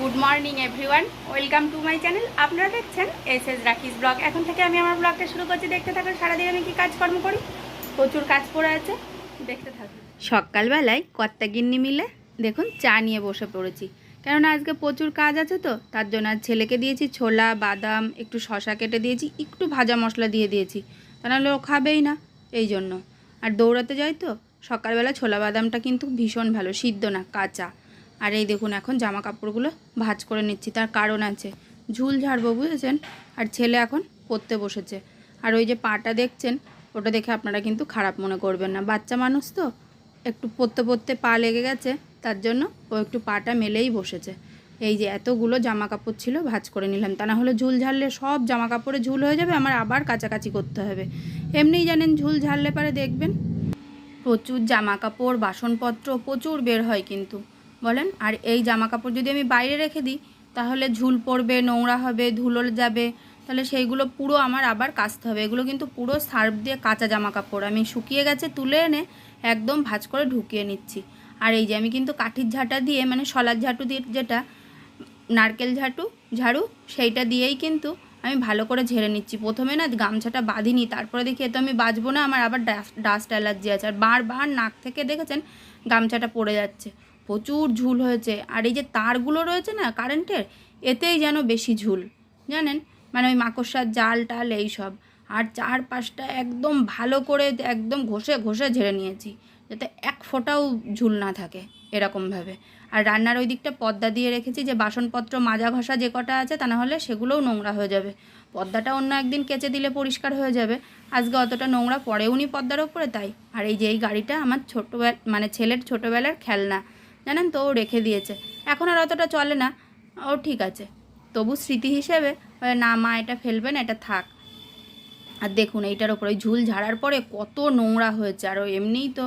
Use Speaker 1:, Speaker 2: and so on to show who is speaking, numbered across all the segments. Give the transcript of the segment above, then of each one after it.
Speaker 1: Good morning, everyone. Welcome to my channel. আপনারা দেখছেন S S রাখিস ব্লগ। এখন থেকে আমি আমার ব্লগটা শুরু করছি। দেখতে থাকুন, সারাদিন আমি কী কাজকর্ম করি? প্রচুর কাজ পড়ে আছে। দেখতে থাকুন। সকালবেলায় কর্তা গিন্নি মিলে, দেখুন, চা নিয়ে বসে পড়েছি। কেননা আজকে প্রচুর কাজ আছে তো, তার জন্য আজ ছেলেকে দিয়েছি ছোলা, বাদাম, একটু শশা কেটে দিয়েছি, একটু ভাজা মশলা দিয়ে দিয়েছি। তা নাহলে ও খাবেই না, এই জন্য। আর দৌড়াতে যাই তো, সকালবেলা ছোলা বাদামটা কিন্তু ভীষণ ভালো, সিদ্ধ না, কাঁচা। আর এই দেখুন এখন জামা কাপড়গুলো ভাঁজ করে নিচ্ছি, তার কারণ আছে। ঝুল ঝাড়বো, বুঝেছেন? আর ছেলে এখন পড়তে বসেছে। আর ওই যে পাটা দেখছেন, ওটা দেখে আপনারা কিন্তু খারাপ মনে করবেন না। বাচ্চা মানুষ তো, একটু পড়তে পড়তে পা লেগে গেছে, তার জন্য ও একটু পাটা মেলেই বসেছে। এই যে এতগুলো জামা কাপড় ছিল, ভাঁজ করে নিলাম। তা না হলে ঝুল ঝাড়লে সব জামা কাপড়ে ঝুল হয়ে যাবে, আমার আবার কাছাকাছি করতে হবে। এমনিই জানেন, ঝুল ঝাড়লে পারে দেখবেন। প্রচুর জামা কাপড় বাসনপত্র, প্রচুর বের হয় কিন্তু। বলেন, আর এই জামা কাপড় যদি আমি বাইরে রেখে দিই, তাহলে ঝুল পড়বে, নোংরা হবে ধুলো যাবে, তাহলে সেইগুলো পুরো আমার আবার কাচতে হবে। এগুলো কিন্তু পুরো সার্ফ দিয়ে কাঁচা জামা কাপড় আমি শুকিয়ে গেছে, তুলে এনে একদম ভাঁজ করে ঢুকিয়ে নিচ্ছি। আর এই যে আমি কিন্তু কাঠির ঝাঁটা দিয়ে মানে শলার ঝাঁটু দিয়ে যেটা, নারকেল ঝাঁটু, ঝাড়ু, সেইটা দিয়েই কিন্তু আমি ভালো করে ঝেড়ে নিচ্ছি। প্রথমে না গামছাটা বাঁধিনি, তারপরে দেখি এতো আমি বাঁচবো না, আমার আবার ডাস্ট অ্যালার্জি আছে। আর বারবার নাক থেকে দেখেছেন, গামছাটা পড়ে যাচ্ছে। প্রচুর ঝুল হয়েছে। আর এই যে তারগুলো রয়েছে না কারেন্টের, এতেই যেন বেশি ঝুল। জানেন? মানে ওই মাকড়সার জাল টাল এইসব। আর চারপাশটা একদম ভালো করে একদম ঘষে ঘষে ঝেড়ে নিয়েছি, যাতে এক ফোঁটাও ঝুল না থাকে এরকমভাবে। আর রান্নার ওই দিকটা পর্দা দিয়ে রেখেছি যে বাসনপত্র, মাজা ঘষা যে কটা আছে তা না হলে সেগুলোও নোংরা হয়ে যাবে। পর্দাটা অন্য একদিন কেচে দিলে পরিষ্কার হয়ে যাবে। আজকে অতটা নোংরা পড়েও নি পর্দার ওপরে তাই। আর এই যে এই গাড়িটা আমার ছোটোবেলা মানে ছেলের ছোটোবেলার খেলনা। জানেন তো, ও রেখে দিয়েছে। এখন আর অতটা চলে না। ও ঠিক আছে। তবু স্মৃতি হিসেবে না মা, এটা ফেলবেন এটা থাক। আর দেখুন, এইটার ওপরে ঝুল ঝাড়ার পরে কত নোংরা হয়েছে। আর এমনিই তো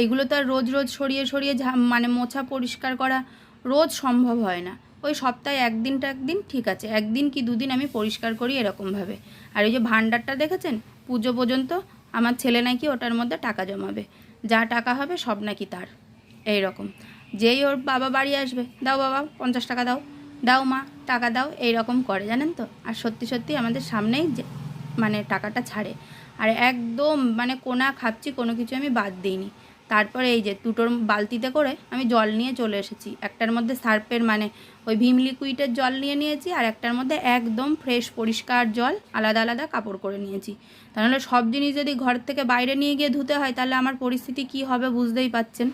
Speaker 1: এইগুলো তো আর রোজ রোজ সরিয়ে সরিয়ে মানে মোছা পরিষ্কার করা রোজ সম্ভব হয় না। ওই সপ্তাহে একদিনটা একদিন, ঠিক আছে। একদিন কি দুদিন আমি পরিষ্কার করি এরকমভাবে। আর এই যে ভাণ্ডারটা দেখেছেন? পুজো পর্যন্ত আমার ছেলে নাকি ওটার মধ্যে টাকা জমাবে। যা টাকা হবে সব নাকি তার। এই রকম যেই ওর বাবা বাড়ি আসবে, দাও বাবা, পঞ্চাশ টাকা দাও। দাও মা, টাকা দাও এই রকম করে, জানেন তো? আর সত্যি সত্যি আমাদের সামনেই যে মানে টাকাটা ছাড়ে। আর একদম মানে কোনা খাচ্ছি, কোনো কিছু আমি বাদ দিইনি। তারপরে এই যে দুটোর বালতিতে করে আমি জল নিয়ে চলে এসেছি। একটার মধ্যে সার্ফের মানে ওই ভীম লিকুইডের জল নিয়ে নিয়েছি, আর একটার মধ্যে একদম ফ্রেশ পরিষ্কার জল, আলাদা আলাদা কাপড় করে নিয়েছি। তাহলে সব জিনিস যদি ঘর থেকে বাইরে নিয়ে গিয়ে ধুতে হয়, তাহলে আমার পরিস্থিতি কি হবে বুঝতেই পাচ্ছেন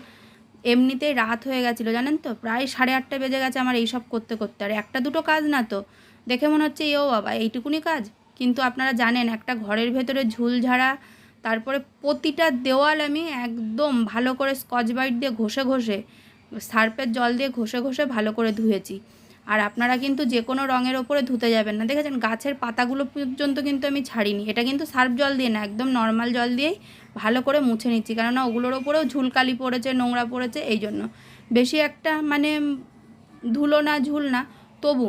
Speaker 1: এমনিতেই রাত হয়ে গেছিল, জানেন তো? প্রায় সাড়ে আটটা বেজে গেছে আমার এইসব করতে করতে। আর একটা দুটো কাজ না তো? দেখে মনে হচ্ছে, এও বাবা, এইটুকুনি কাজ? কিন্তু আপনারা জানেন, একটা ঘরের ভেতরে ঝুল ঝাড়া, তারপরে প্রতিটা দেওয়াল আমি একদম ভালো করে স্কচ বাইট দিয়ে ঘষে ঘষে, সার্পের জল দিয়ে ঘষে ঘষে ভালো করে ধুয়েছি। আর আপনারা কিন্তু যে কোনো রঙের ওপরে ধুতে যাবেন না। দেখেছেন, গাছের পাতাগুলো পর্যন্ত কিন্তু আমি ছাড়িনি। এটা কিন্তু সার্ফ জল দিয়ে না, একদম নর্মাল জল দিয়েই ভালো করে মুছে নিচ্ছি। কেননা ওগুলোর ওপরেও ঝুলকালি পড়েছে, নোংরা পড়েছে, এই জন্য। বেশি একটা মানে ধুলো না, ঝুল না, তবু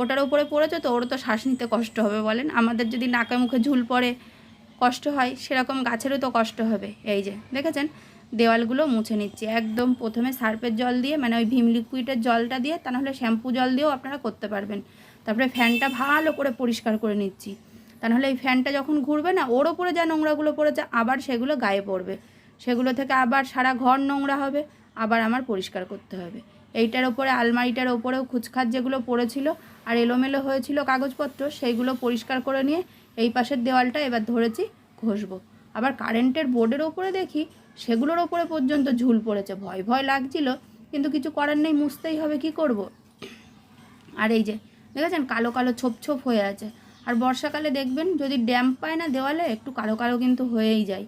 Speaker 1: ওটার ওপরে পড়েছে তো, ওর তো শ্বাস নিতে কষ্ট হবে বলেন। আমাদের যদি নাকে মুখে ঝুল পড়ে, কষ্ট হয়, সেরকম গাছেরও তো কষ্ট হবে। এই যে, দেখেছেন? দেওয়ালগুলো মুছে নিচ্ছি। একদম প্রথমে সার্ফের জল দিয়ে মানে ওই ভীম লিকুইডের জলটা দিয়ে, তা নাহলে শ্যাম্পু জল দিয়েও আপনারা করতে পারবেন। তারপরে ফ্যানটা ভালো করে পরিষ্কার করে নিচ্ছি। তা নাহলে এই ফ্যানটা যখন ঘুরবে না, ওর ওপরে যা নোংরাগুলো পড়েছে, আবার সেগুলো গায়ে পড়বে। সেগুলো থেকে আবার সারা ঘর নোংরা হবে, আবার আমার পরিষ্কার করতে হবে। এইটার ওপরে, আলমারিটার ওপরেও খুচখাচ যেগুলো পড়েছিল আর এলোমেলো হয়েছিল কাগজপত্র, সেইগুলো পরিষ্কার করে নিয়ে এই পাশের দেওয়ালটা এবার ধরেছি ঘষবো। আবার কারেন্টের বোর্ডের ওপরে দেখি, সেগুলোর ওপরে পর্যন্ত ঝুল পড়েছে। ভয় ভয় লাগছিল, কিন্তু কিছু করার নেই, মুছতেই হবে, কি করব। আর এই যে, দেখেছেন? কালো কালো ছোপ ছোপ হয়ে আছে। আর বর্ষাকালে দেখবেন যদি ড্যাম্প পায় না দেওয়ালে, একটু কালো কালো কিন্তু হয়েই যায়।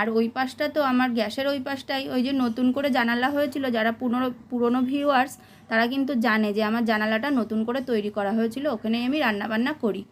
Speaker 1: আর ওই পাশটা তো আমার গ্যাসের ওই পাশটাই। ওই যে নতুন করে জানালা হয়েছিল, যারা পুরনো পুরনো ভিউয়ার্স তারা কিন্তু জানে যে আমার জানালাটা নতুন করে তৈরি করা হয়েছিল ওখানেই আমি রান্নাবান্না করি।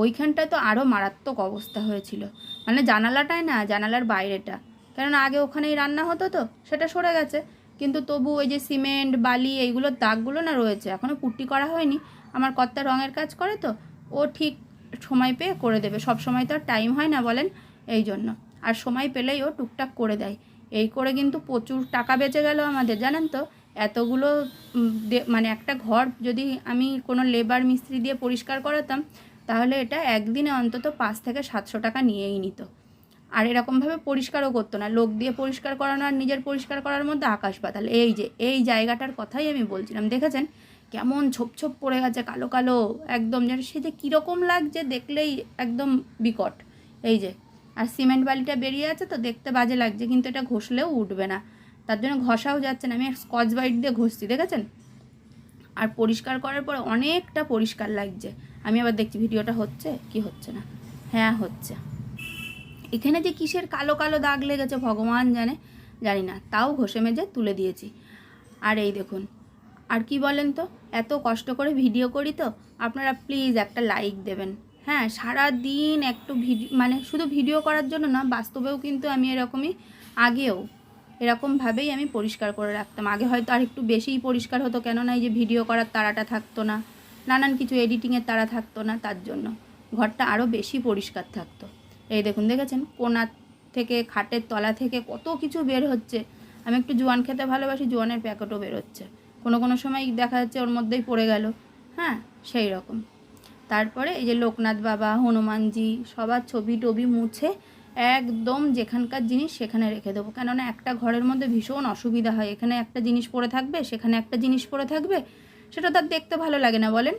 Speaker 1: ওইখানটা তো আরও মারাত্মক অবস্থা হয়েছিল। মানে জানালাটাই না, জানালার বাইরেটা। কেননা আগে ওখানেই রান্না হতো তো, সেটা সরে গেছে। কিন্তু তবু ওই যে সিমেন্ট, বালি এইগুলোর দাগগুলো না রয়েছে। এখনও পুট্টি করা হয়নি। আমার কর্তা রঙের কাজ করে তো ও ঠিক সময় পেয়ে করে দেবে। সব সময় তো আর টাইম হয় না বলেন এই জন্য। আর সময় পেলেই ও টুকটাক করে দেয়। এই করে কিন্তু প্রচুর টাকা বেঁচে গেল আমাদের, জানেন তো? এতগুলো মানে একটা ঘর যদি আমি কোনো লেবার মিস্ত্রি দিয়ে পরিষ্কার করাতাম, তাহলে এটা একদিনে অন্তত পাঁচ থেকে সাতশো টাকা নিয়েই নিত। আর এরকমভাবে পরিষ্কারও করতো না। লোক দিয়ে পরিষ্কার করানো আর নিজের পরিষ্কার করার মধ্যে আকাশ পাতাল। এই যে, এই জায়গাটার কথাই আমি বলছিলাম। দেখেছেন? কেমন ছোপ ছোপ পড়ে গেছে, কালো কালো, একদম যেন সে যে কীরকম লাগছে দেখলেই একদম বিকট। এই যে, আর সিমেন্ট বালিটা বেরিয়ে আছে তো দেখতে বাজে লাগছে, কিন্তু এটা ঘষলেও উঠবে না। তার জন্য ঘষাও যাচ্ছে না, আমি স্কচ বাইট দিয়ে ঘষছি, দেখেছেন? আর পরিষ্কার করার পরে অনেকটা পরিষ্কার লাগছে। আমি আবার দেখছি ভিডিওটা হচ্ছে কি হচ্ছে না? হ্যাঁ হচ্ছে। এখানে যে কিসের কালো কালো দাগ লেগেছে ভগবান জানে, জানি না, তাও ঘষে মেজে তুলে দিয়েছি। আর এই দেখুন আর কি বলেন তো? এত কষ্ট করে ভিডিও করি তো, আপনারা প্লিজ একটা লাইক দেবেন। হ্যাঁ সারা দিন একটু ভিডিও মানে শুধু ভিডিও করার জন্য না, বাস্তবেও কিন্তু আমি এরকমই আগেও এরকমভাবেই আমি পরিষ্কার করে রাখতাম। আগে হয়তো আর একটু বেশিই পরিষ্কার হতো, কেননা এই যে ভিডিও করার তাড়াটা থাকতো না, নানান কিছু এডিটিংয়ের তাড়া থাকতো না, তার জন্য ঘরটা আরও বেশি পরিষ্কার থাকতো। এই দেখুন, দেখেছেন? কোনার থেকে, খাটের তলা থেকে কত কিছু বের হচ্ছে। আমি একটু জোয়ান খেতে ভালোবাসি, জোয়ানের প্যাকেটও বেরোচ্ছে। কোনো কোনো সময় দেখা যাচ্ছে ওর মধ্যেই পড়ে গেল। হ্যাঁ সেই রকম। তারপরে এই যে লোকনাথ বাবা, হনুমানজি, সবার ছবি টবি মুছে একদম যেখানকার জিনিস সেখানে রেখে দেবো। কেননা একটা ঘরের মধ্যে ভীষণ অসুবিধা হয়। এখানে একটা জিনিস পড়ে থাকবে, সেখানে একটা জিনিস পড়ে থাকবে, সেটা তার দেখতে ভালো লাগে না, বলেন।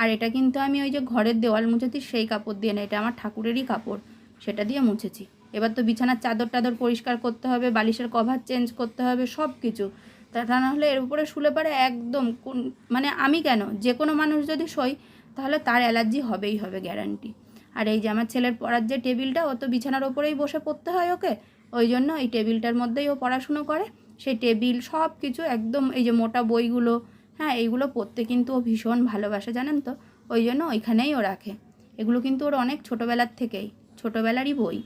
Speaker 1: আর এটা কিন্তু আমি ওই যে ঘরের দেওয়াল মুছেছি, সেই কাপড় দিয়ে না, এটা আমার ঠাকুরেরই কাপড়, সেটা দিয়ে মুছেছি। এবার তো বিছানার চাদর টাদর পরিষ্কার করতে হবে, বালিশের কভার চেঞ্জ করতে হবে সব কিছু তা হলে এর উপরে শুলে পারে একদম কোন মানে আমি কেন? যে কোনো মানুষ যদি শোয় তাহলে তার অ্যালার্জি হবেই হবে গ্যারান্টি আর এই যে আমার ছেলের পড়ার যে টেবিলটা, ও তো বিছানার ওপরেই বসে পড়তে হয় ওকে। ওই জন্য এই টেবিলটার মধ্যেই ও পড়াশুনো করে। সেই টেবিল সব কিছু একদম এই যে মোটা বইগুলো হ্যাঁ এইগুলো পড়তে কিন্তু ও ভীষণ ভালোবাসে, জানেন তো? ওই জন্য ওইখানেই ও রাখে। এগুলো কিন্তু ওর অনেক ছোটোবেলার থেকেই, ছোটোবেলারই বই।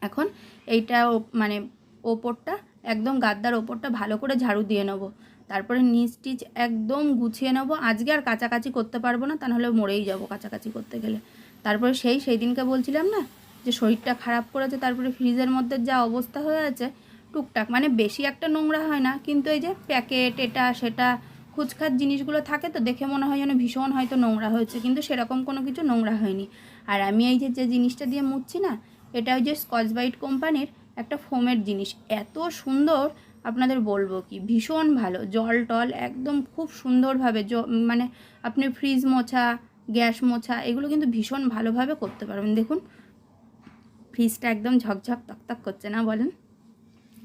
Speaker 1: এখন এইটা ও- মানে ওপরটা একদম গাদ্দার ওপরটা ভালো করে ঝাড়ু দিয়ে নেব। তারপরে নিচ টিচ একদম গুছিয়ে নেব। আজকে আর কাচাকাচি করতে পারব না, তা মরেই যাব কাচাকাচি করতে গেলে। তারপরে সেই সেই দিনকে বলছিলাম না, যে শরীরটা খারাপ করেছে, তারপরে ফ্রিজের মধ্যে যা অবস্থা হয়ে আছে, টুকটাক মানে বেশি একটা নোংরা হয় না, কিন্তু এই যে প্যাকেট, এটা, সেটা, খুচখাচ জিনিসগুলো থাকে তো, দেখে মনে হয় যেন ভীষণ হয়তো নোংরা হয়েছে, কিন্তু সেরকম কোনো কিছু নোংরা হয়নি। আর আমি এই যে যে জিনিসটা দিয়ে মুছছি না, এটা ওই যে স্কচ বাইট কোম্পানির একটা ফোমের জিনিস। এত সুন্দর আপনাদের বলব কি, ভীষণ ভালো। জল টল একদম খুব সুন্দরভাবে মানে আপনি ফ্রিজ মোছা, গ্যাস মোছা, এগুলো কিন্তু ভীষণ ভালোভাবে করতে পারবেন। দেখুন, ফ্রিজটা একদম ঝকঝক তকতক করছে না বলেন?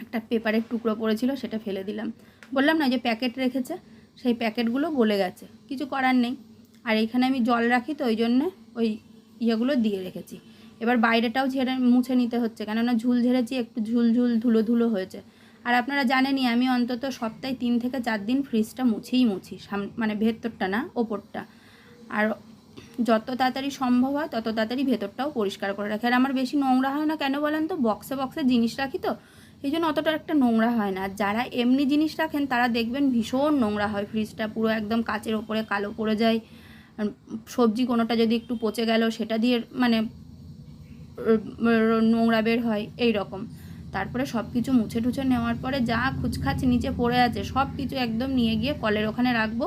Speaker 1: একটা পেপারের টুকরো পড়েছিল, সেটা ফেলে দিলাম। বললাম না যে প্যাকেট রেখেছে, সেই প্যাকেটগুলো গলে গেছে। কিছু করার নেই। আর এখানে আমি জল রাখি তো, ওই জন্যে ওই ইয়েগুলো দিয়ে রেখেছি। এবার বাইরেটাও ঝেড়ে মুছে নিতে হচ্ছে, কেননা ঝুল ঝেড়েছি, একটু ঝুল ঝুল ধুলো ধুলো হয়েছে। আর আপনারা জানেনই, আমি অন্তত সপ্তাহে তিন থেকে চার দিন ফ্রিজটা মুছেই মুছি, সাম- মানে ভেতরটা না, ওপরটা। আর যত তাড়াতাড়ি সম্ভব হয়, তত তাড়াতাড়ি ভেতরটাও পরিষ্কার করে রাখি। আর আমার বেশি নোংরা হয় না কেন বলেন তো? বক্সে বক্সে জিনিস রাখি তো এই জন্য অতটা একটা নোংরা হয় না। যারা এমনি জিনিস রাখেন, তারা দেখবেন ভীষণ নোংরা হয় ফ্রিজটা পুরো একদম কাচের ওপরে কালো পড়ে যায়। সবজি কোনোটা যদি একটু পচে গেল, সেটা দিয়ে মানে নোংরা বের হয় এই রকম তারপরে সব কিছু মুছে টুছে নেওয়ার পরে যা খুচখাচ নিচে পড়ে আছে সব কিছু একদম নিয়ে গিয়ে কলের ওখানে রাখব।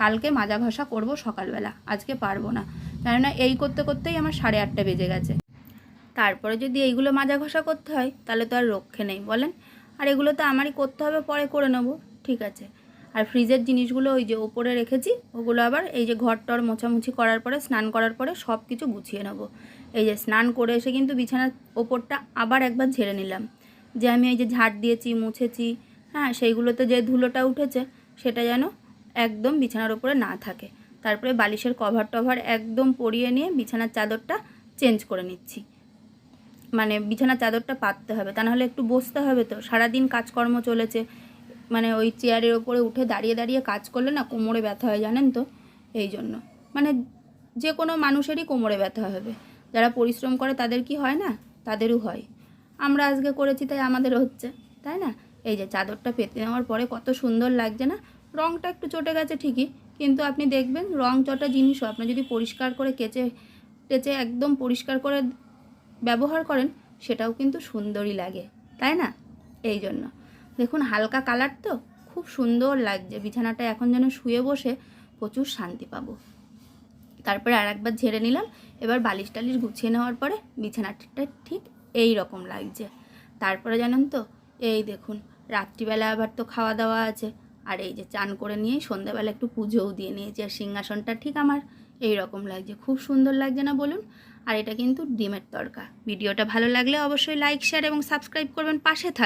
Speaker 1: কালকে মাজা ঘষা করব সকালবেলা, আজকে পারব না। কেননা এই করতে করতেই আমার সাড়ে আটটা বেজে গেছে। তারপরে যদি এইগুলো মাজা ঘষা করতে হয়, তাহলে তো আর রক্ষে নেই, বলেন? আর এগুলো তো আমারই করতে হবে, পরে করে নেব, ঠিক আছে। আর ফ্রিজের জিনিসগুলো ওই যে ওপরে রেখেছি, ওগুলো আবার এই যে ঘর টর মোছামুছি করার পরে, স্নান করার পরে সব কিছু গুছিয়ে নেব। এই যে স্নান করে এসে কিন্তু বিছানার ওপরটা আবার একবার ঝেড়ে নিলাম। যে আমি এই যে ঝাড় দিয়েছি, মুছেছি হ্যাঁ সেইগুলোতে যে ধুলোটা উঠেছে, সেটা যেন একদম বিছানার ওপরে না থাকে। তারপরে বালিশের কভার টভার একদম পরিয়ে নিয়ে বিছানার চাদরটা চেঞ্জ করে নিচ্ছি। মানে বিছানার চাদরটা পাততে হবে, তা নাহলে একটু বসতে হবে তো। সারাদিন কাজকর্ম চলেছে মানে ওই চেয়ারের ওপরে উঠে দাঁড়িয়ে দাঁড়িয়ে কাজ করলে না কোমরে ব্যথা হয়, জানেন তো? এই জন্য। মানে যে কোনো মানুষেরই কোমরে ব্যথা হবে। যারা পরিশ্রম করে তাদের কি হয় না? তাদেরও হয়। আমরা আজকে করেছি তাই আমাদের হচ্ছে, তাই না? এই যে চাদরটা পেতে নেওয়ার পরে কত সুন্দর লাগছে না? রঙটা একটু চটে গেছে ঠিকই, কিন্তু আপনি দেখবেন রং চটা জিনিসও আপনি যদি পরিষ্কার করে কেচে, টেচে একদম পরিষ্কার করে ব্যবহার করেন, সেটাও কিন্তু সুন্দরই লাগে, তাই না? এই জন্য। দেখুন হালকা কালার তো, খুব সুন্দর লাগছে। বিছানাটা এখন যেন শুয়ে বসে প্রচুর শান্তি পাবো। তারপরে আর একবার ঝেড়ে নিলাম। এবার বালিশ টালিশ গুছিয়ে নেওয়ার পরে বিছানাটা ঠিক এই রকম লাগছে। তারপরে জানেন তো, এই দেখুন, রাত্রিবেলা আবার তো খাওয়া দাওয়া আছে। আর এই যে চান করে নিয়ে সন্ধ্যাবেলা একটু পুজোও দিয়ে নিয়েছি। আর সিংহাসনটা ঠিক আমার এই রকম লাগছে। খুব সুন্দর লাগছে না বলুন? আর এটা কিন্তু ডিমের তরকা। ভিডিওটা ভালো লাগলে অবশ্যই লাইক শেয়ার এবং সাবস্ক্রাইব করবেন। পাশে থাক